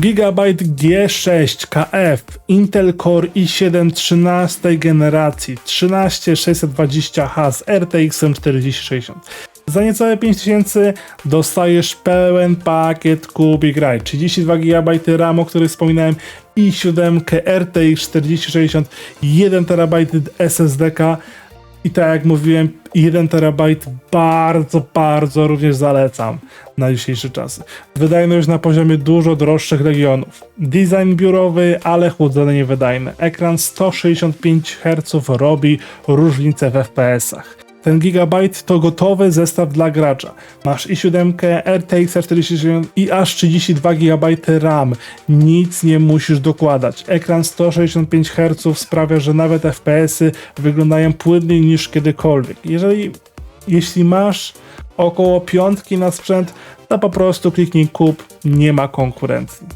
GB G6 KF Intel Core i7 13 generacji 13620H z RTX 4060. Za niecałe 5000 dostajesz pełen pakiet Kubik Ride. 32 GB RAM, o których wspominałem, i 7 RTX 4060, 1 TB SSDK i tak jak mówiłem, 1 terabajt bardzo, bardzo również zalecam na dzisiejsze czasy. Wydajność na poziomie dużo droższych regionów. Design biurowy, ale chłodzenie niewydajne. Ekran 165 Hz robi różnicę w FPS-ach. Ten gigabajt to gotowy zestaw dla gracza. Masz i 7 RTX 4060 i aż 32 GB RAM. Nic nie musisz dokładać. Ekran 165 Hz sprawia, że nawet FPS-y wyglądają płynniej niż kiedykolwiek. Jeżeli jeśli masz około piątki na sprzęt, to po prostu kliknij kup, nie ma konkurencji.